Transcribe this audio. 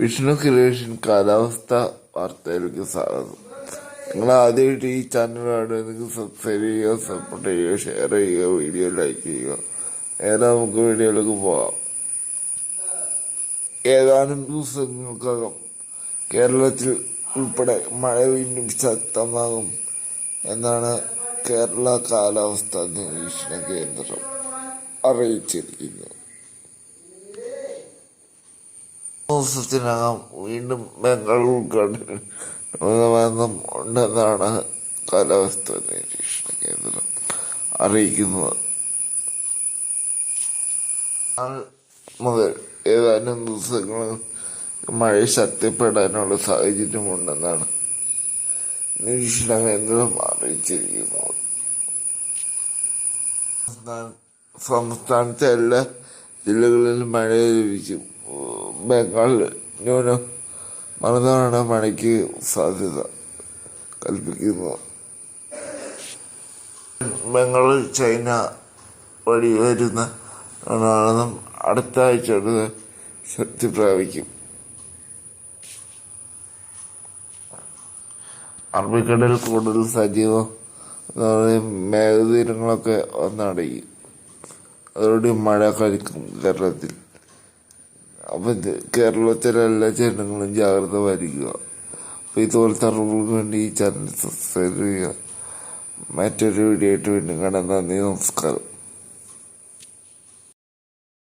Vishnu creation കാലാവസ്ഥ വാർത്തയിലേക്ക് സ്വാഗതം. നിങ്ങൾ ആദ്യമായിട്ട് ഈ ചാനലാണ് നിങ്ങൾക്ക് സബ്സ്ക്രൈബ് ചെയ്യുക സപ്പോർട്ട് ചെയ്യുക ഷെയർ ചെയ്യുക വീഡിയോ ലൈക്ക് ചെയ്യുക. നേരെ നമുക്ക് വീഡിയോയിലേക്ക് പോകാം ഏതാനും ദിവസങ്ങൾക്കകം കേരളത്തിൽ ഉൾപ്പെടെ മഴ വീണ്ടും ശക്തമാകും എന്നാണ് കേരള കാലാവസ്ഥാ നിരീക്ഷണ കേന്ദ്രം അറിയിച്ചിരിക്കുന്നത്. ദിവസത്തിനകം വീണ്ടും ബംഗാൾ ഉൾക്കടലിൽ ന്യൂനമർദ്ദം ഉണ്ടെന്നാണ് കാലാവസ്ഥാ നിരീക്ഷണ കേന്ദ്രം അറിയിക്കുന്നത്. മുതൽ ഏതാനും ദിവസങ്ങളിൽ മഴ ശക്തിപ്പെടാനുള്ള സാഹചര്യമുണ്ടെന്നാണ് നിരീക്ഷണ കേന്ദ്രം അറിയിച്ചിരിക്കുന്നത്. സംസ്ഥാന- സംസ്ഥാനത്തെ എല്ലാ ജില്ലകളിലും മഴ ലഭിക്കും. ബംഗാൾ ന്യൂന മറുനാണ് മഴയ്ക്ക് സാധ്യത കൽപ്പിക്കുന്നത് ബംഗാളിൽ ചൈന വഴി വരുന്ന ആണെന്നും അടുത്ത ആഴ്ച ശക്തി പ്രാപിക്കും. അറബിക്കടൽ കൂടുതൽ സജീവം മേഘതീരങ്ങളൊക്കെ ഒന്നടയും. അതോടെ മഴ കഴിക്കും കേരളത്തിൽ. അപ്പം കേരളത്തിലെ എല്ലാ ജനങ്ങളും ജാഗ്രത പാലിക്കുക. അപ്പം ഇതുപോലത്തെ അറിവുകൾക്ക് വേണ്ടി ഈ ചാനൽ സബ്സ്ക്രൈബ് ചെയ്യുക. മറ്റൊരു വീഡിയോ ആയിട്ട് വീണ്ടും കാണാൻ നന്ദി നമസ്കാരം.